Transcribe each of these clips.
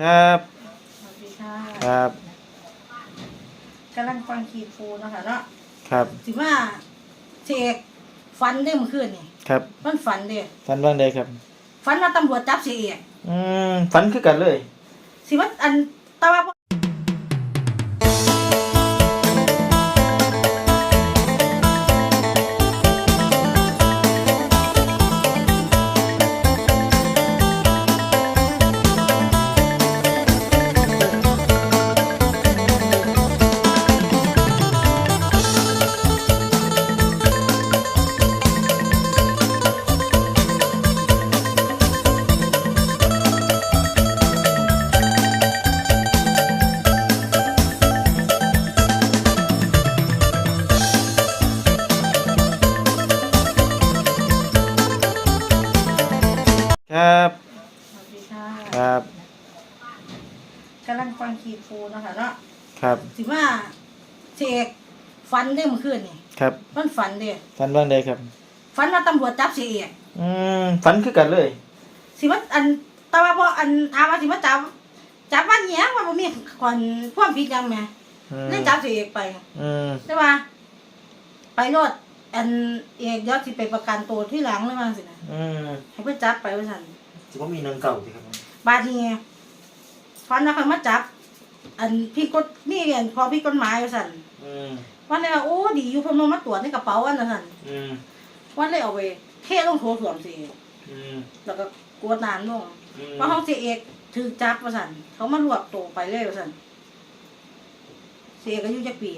ครับสวัสดีค่ะครับกำลังฟังคีดฟูเนาะคะเนาะครับสิว่าเสกฝันได้เมื่อคืนนี่ครับมันฝันเด้ฝันว่างใดครับ ฝันว่าตำรวจจับเสียเอกอืมฝันคือกันเลย สิว่าอันแตว่าำลังฟังคีดฟูเนาะคะเนาะครับ สิว่าเสกฝันได้เมื่อคืนนี่ครับมันฝันเด้ฝันว่างใดครับ ฝันว่าตำรวจจับเสียเอกอืมฝันคือกันเลย สิว่าอันแตว่าบ่อันถามว่าสิว่าจับจับว่าเนี้ยว่าบ่มีคนความผิดหยังแหม่อืมเลยจับเสียเอกไปอืมใช่ปะไปรถอันเอกยอดที่ไปประกันตัวที่หลังเลยมาสินะอืมให้เพื่อจับไปว่าสันถือว่ามีนังเก่าสิครับบาดทีฟันนะคันมาจับ อันพี่กฎนี่เรียนพอพี่กฎหมายว่าสันอืมวันนี้ว่าโอ้ดีอยู่เพนมมาตรวจในกระเป๋าวันนะสันอืมวันเลยเอาไปเทลงโถส้วมสิอืมแล้วก็กวดน้ำลงอืมว่าห้องเสียเอกถือจับว่าสันเขามารวบตัวไปเลยว่าสันเสียเอกอายุจักปี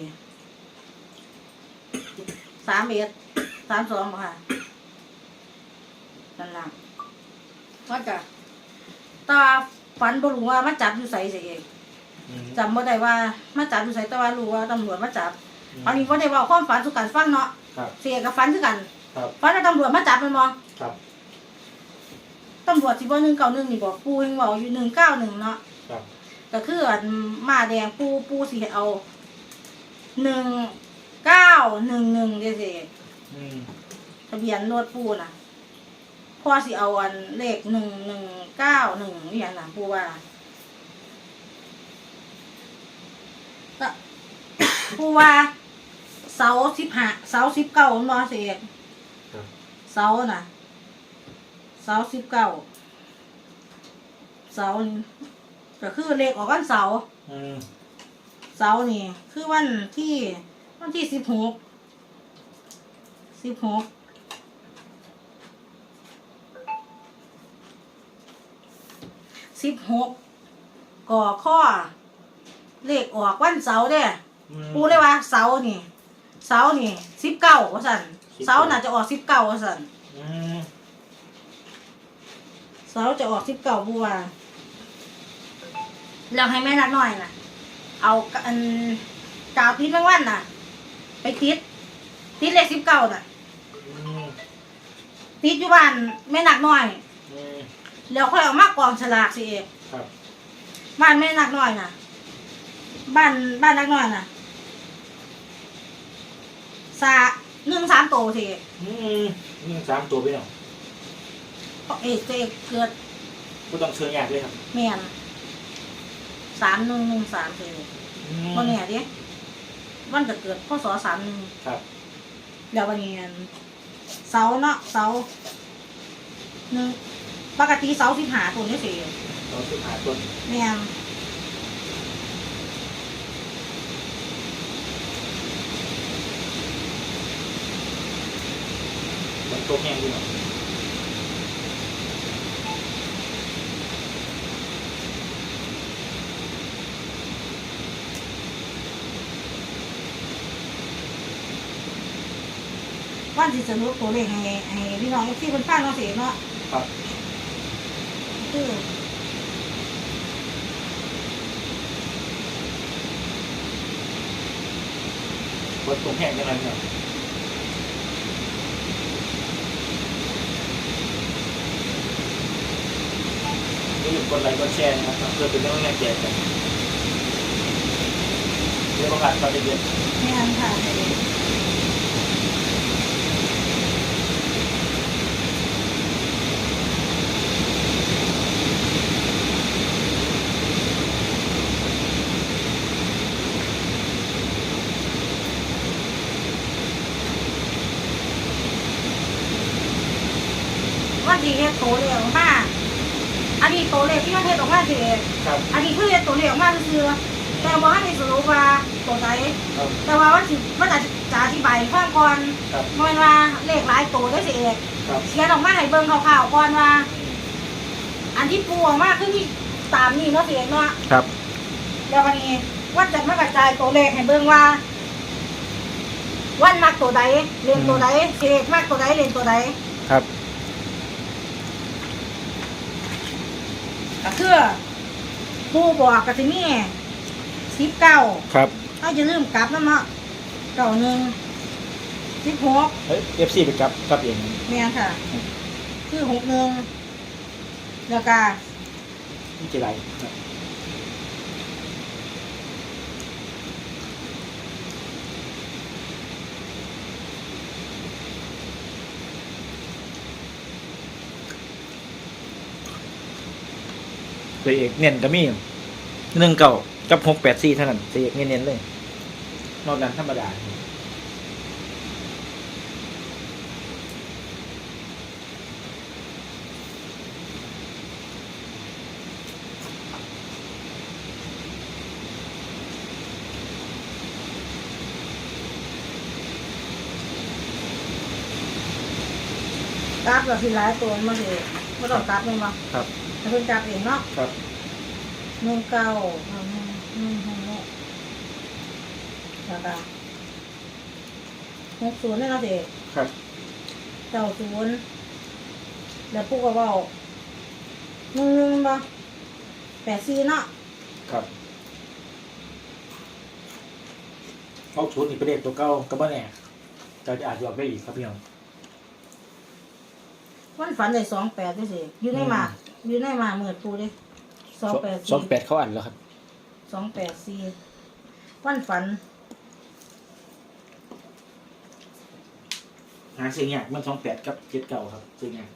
สามเอ็ดสามสองบ่ค่ะนั่นล่ะว่าจะตาฝันบ่รู้ว่ามาจับอยู่ไสเสียเองอืม จำบ่ได้ว่ามาจับอยู่ไสแต่ว่ารู้ว่าตำรวจมาจับอันนี้บ่ได้เว่าความฝันสุกันฟังเนาะครับเสียกับฝันคือกันครับฝันว่าตำรวจมาจับแมันบ่ครับตำรวจสิบ่191นี่บ่ปูยังเว้าอยู่191เนาะครับก็คืออันมาแดงปูปูสิให้เอา1911เด้อสิอืมทะเบียนรถปูน่ะพ่อสิเอาอันเลข1 1 9 1นี่หยังน่ะปูว่า ผู้ว่าเสาสิบห้าเสาสิบเก้าเนาะเสียครับ เสาน่ะ เสาสิบเก้าเสานี่ก็คือเลขออกวันเสาร์อืมเสานี่คือวันที่ วันที่สิบหกสิบหกสิบหกก่อข้อเลขออกวันเสาร์เด้อืม ปูเลยว่าเสานี่ เสานี่สิบเก้าว่าสัน19เสาน่าจะออกสิบเก้าว่าสันอืมเสาจะออกสิบเก้าบัวาแล้วให้แม่นักหน่อยน่ะ เอาอันกาวติดแมงวันน่ะ ไปติดติดเลขสิบเก้าน่ะอืมติดอยู่บ้านแม่นักหน่อย อืมแล้วค่อยเอามากองฉลากสิเองครับบ้านแม่นักหน่อยน่ะ บ้านบ้านนักหน่อยน่ะ สาหนึ่งสามโตสิอืมอืมสามตัวไปเนาะเอกเอกเกิดก็ต้องเชิญยากเลยครับแม่นสามหนึ่งหนึ่งสามสี่อืม วันนี้ดิวันจะเกิดพศสามหนึ่งครับแล้ววันนี้อันเสาเนาะเสาหนึ่งปกติเสาสิบหาตัวนี้สิเราสุดหาต้นแม่นมัน ตัวแห้งด้วยเนาะวันที่สรุปตัวเลขให้ให้พี่น้องที่คนฟังเนาะสิเนาะครับคือวัดตรงแห้งยังไงเนี่ยอย่า ลืมกดไลค์กดแชร์นะครับเพื่อเป็นกำลังใจกันเรื่องประกาศตอนเย็นแม่นค่ะ สิเฮ็ดโตเลขออกมาอันนี้โตเล ขที่มันเฮ็ดออกมาสิเองครับ อันนี้คือเฮ็ดโตเลขออกมาซื่อๆแต่ว่าให้สรุปว่าตัวใดครับ แต่ว่ามันสิมันอาจจะอธิบายให้ฟังก่อนครับบ่แม่นว่าเลขหลายโตได้สิเองครับเขียนออกมาให้เบิ่งคร่าวๆก่อนว่า อันที่ปูออกมาคือที่ตามนี่เนาะสิเองเนาะ ครับ แล้ววันนี้วันจะมากระจายตัวเลขให้เบิ่งว่า วันมักตัวใดเรียนตัวใดสิเลขมักตัวใดเรียนตัวใดครับ ก็คือปูบอกก็สิมีสิบเก้าครับเขาจะลืมกลับนั่นเนาะเก้าหนึ่งสิบหกเฮ้ยเอฟซีไปกลับกลับเองเมียค่ะ คือหกหนึ่งแล้วก็นี่จะไร ตัวเอกเน้นก็มีหนึ่งเก่ากับหกแปดสี่เท่านั้นตัวเอกเน้นๆเลย นอกนั้นธรรมดากราฟเราสิหลายตัวมาสิไม่ต้องกราฟเลยมั้งครับ เพิ่งกราฟเองเนาะครับหนึ่งเก้าหนึ่งหนึ่งหนึ่งหกแล้วก็หกศูนย์นี่เนาะสิครับเก้าศูนย์แล้วปูก็เว่าหนึ่งหนึ่งบ่แปดสี่เนาะครับเอาชุดนี่เป็นเลขตัวเก้าก็บ่แน่เราจะอาจจะออกได้อีกครับพี่น้องวันฝันได้สองแปดด้วยสิอยู่ในหมาก อ ยู่ในหมากเมื่อปูดิสองแปดสองแปดเขาอ่านแล้วครับสองแปดสี่วันฝันหาซื้อยากมันสองแปดกับเจ็ดเก่าครับซื้อยาก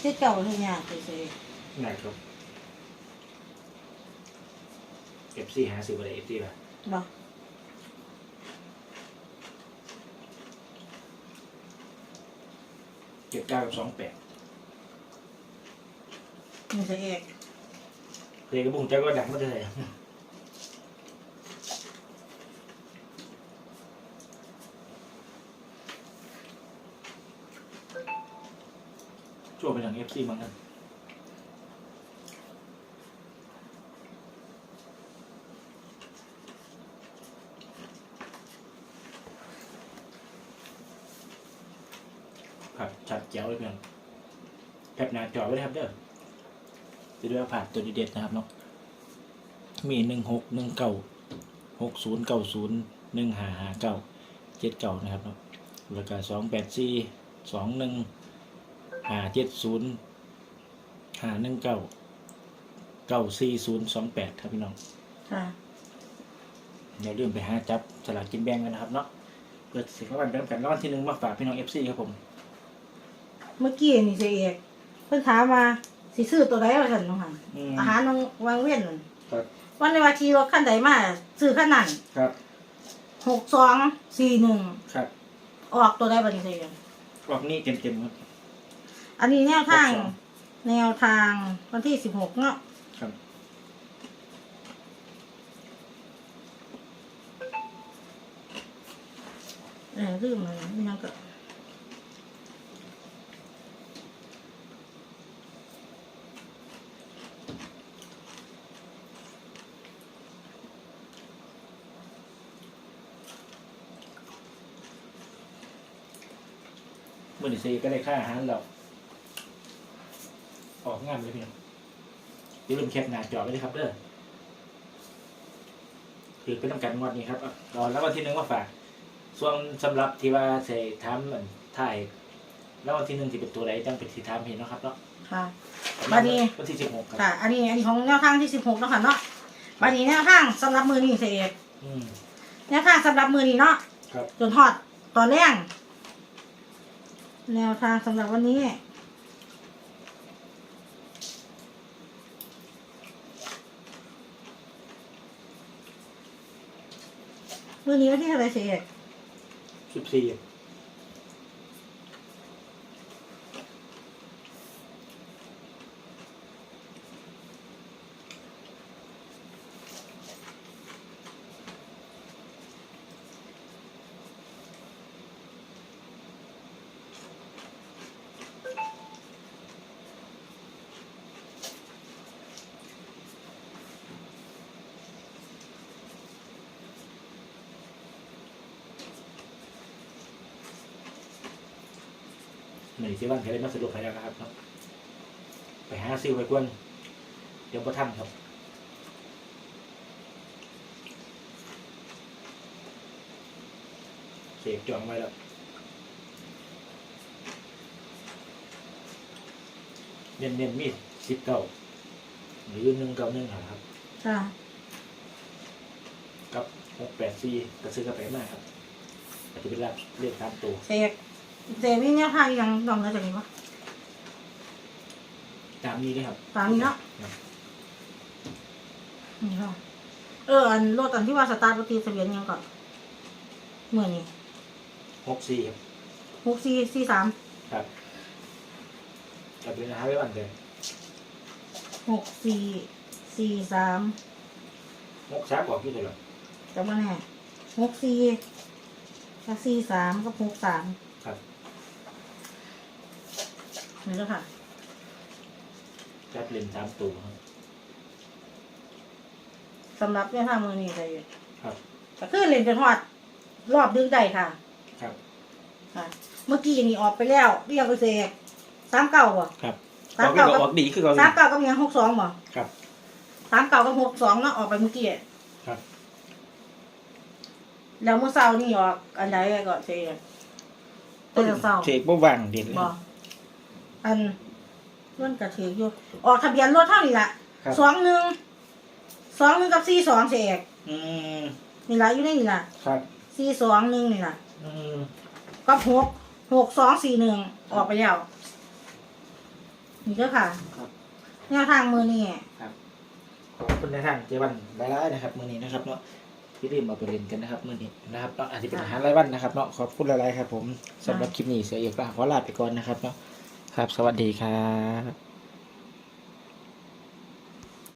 ที่เก่าเลยเนี่ยสิสิง่ายครับเอฟซีหาซื้ออะไรเอฟซีป่ะบ่ เจ็ดเก้ากับสองแปดมีสิเอกเพลงกระบุงเจ้าก็ดังมาเลยช่วยไปทางเอฟซีมั้งกัน ครับชัดแจ๋วเลยเพื่อนแคปหน้า จอไว้เลยครับเด้อจะด้วยผ่านตัวเด็ดๆนะครับเนาะมีหนึ่งหกหนึ่งเก้าหกศูนย์เก้าศูนย์หนึ่งห้าห้าเก้าเจ็ดเก้านะครับเนาะแล้วก็สองแปดสี่สองหนึ่งห้าเจ็ดศูนย์ห้าหนึ่งเก้าเก้าสี่ศูนย์สองแปดครับพี่น้องค่ะอย่าลืมไปหาจับสลากกินแบ่งกันนะครับเนาะเปิดสิบวันเป็นกันรางวัลที่หนึ่งมาฝากพี่น้องเอฟซีครับผม เมื่อกี้นี่สิเอก เพิ่นถามมาสิซื้อตัวใดว่าซั่นเนาะค่ะอืม อาหารนองวางเวียนนั่นครับ วันในว่าขี่รถคันใดมาซื้อคันนั้นครับหกสองสี่หนึ่งครับ ออกตัวใดบัดนี้สิเอกรอบนี้เต็มๆครับ อันนี้แนวทาง หกสอง แนวทางวันที่สิบหกเนาะครับ เออลืมเลยไม่ยังก็ มื่อนี้ซีก็ได้ค่าอาหารเราออกงานเลยพี่น้องอย่าลืมแคปหน้าจอไว้เลยครับเด้อคือเป็นต้องการงวดนี้ครับอะรอแล้ววันที่หนึ่งมาฝาก ส่วนสำหรับที่ว่าใส่ทำเหมือนถ่าย แล้ววันที่หนึ่งที่เป็นตัวใดจังเป็นที่ทำเห็นเนาะครับเนาะค่ะบัดนี้วันที่สิบหกครับค่ะ อันนี้อันนี้ของแนวทางที่สิบหกเนาะค่ะเนาะบัดนี้แนวทางสำหรับมือนี้สิเอกอืมแนวทางสำหรับมือนี้เนาะครับจนทอดตอนแรก แนวทางสำหรับวันนี้ มื่อนี้วันที่เท่าไรเฉยสิบสี่ หนึ่งที่บ้านใครได้มาสรุปให้แล้วนะครับเนาะไปหาซิวไปกวนเดี๋ยวพอทำครับเสกจองไว้แล้วเน้นเน้นๆมีดสิบเก้าหรือหนึ่งเก้าหนึ่งครับจ้ากับหกแปดสี่กระซื้อกระไปมากครับอาจจะเป็นรับเรียกตามตัวเสีย เสียมีเนี่ยทางยังดองเลยจากนี้ปะตามนี้เลยครับตามนี้เนาะครับนี่ค่ะเอออันรถอันที่ว่าสตาร์ทปฏิทะเบียนยังก่อนเมื่อนี้หกสี่ครับหกสี่สี่สามครับจะเป็นหาไว้วันเลยหกสี่สี่สามหกสามบอกที่ตัวหรอจำมาแน่หกสี่กับสี่สามกับหกสามครับ นี่แล้วค่ะ จับเลนสามตัวครับ สำหรับเนี่ยทางมือนี่ได้อยู่ครับ ก็คือเล่นจนหอด รอบดึกได้ค่ะ ครับ ค่ะ เมื่อกี้นี่ออกไปแล้วเรียกไปเสกสามเก้าบ่ครับสามเก้าอกับอกดีคือเขาสามเก้ากับยังหกสองบ่ครับ สามเก้ากับหกสองเนาะออกไปเมื่อกี้ครับ แล้วเมื่อเช้านี่ออกอันใดก่อนเสกเมื่อเช้าเทคบ่วางเด่นเลยบ่ อันร่นกระถืออยู่ออกทะเบียนรถเท่านี้ละครับ สองหนึ่งสองหนึ่งกับสี่สองเสกอืมนี่ละอยู่ในนี่ละครับสี่สองหนึ่งนี่ละอืมกับหกหกสองสี่หนึ่งออกไปแล้วนี่ก็ค่ะครับ แนวทางมือนี่ขอบคุณในทางเจวันบายไล่นะครับ มือนี้นะครับเนาะที่รีบมาไปเล่นกันนะครับมือนี้นะครับเนาะอาจจะเป็นอาหารรายวันนะครับเนาะขอบคุณหลายๆครับผมสำหรับคลิปนี้เสียเอกลาขอลาไปก่อนนะครับเนาะ ครับ สวัสดีครับ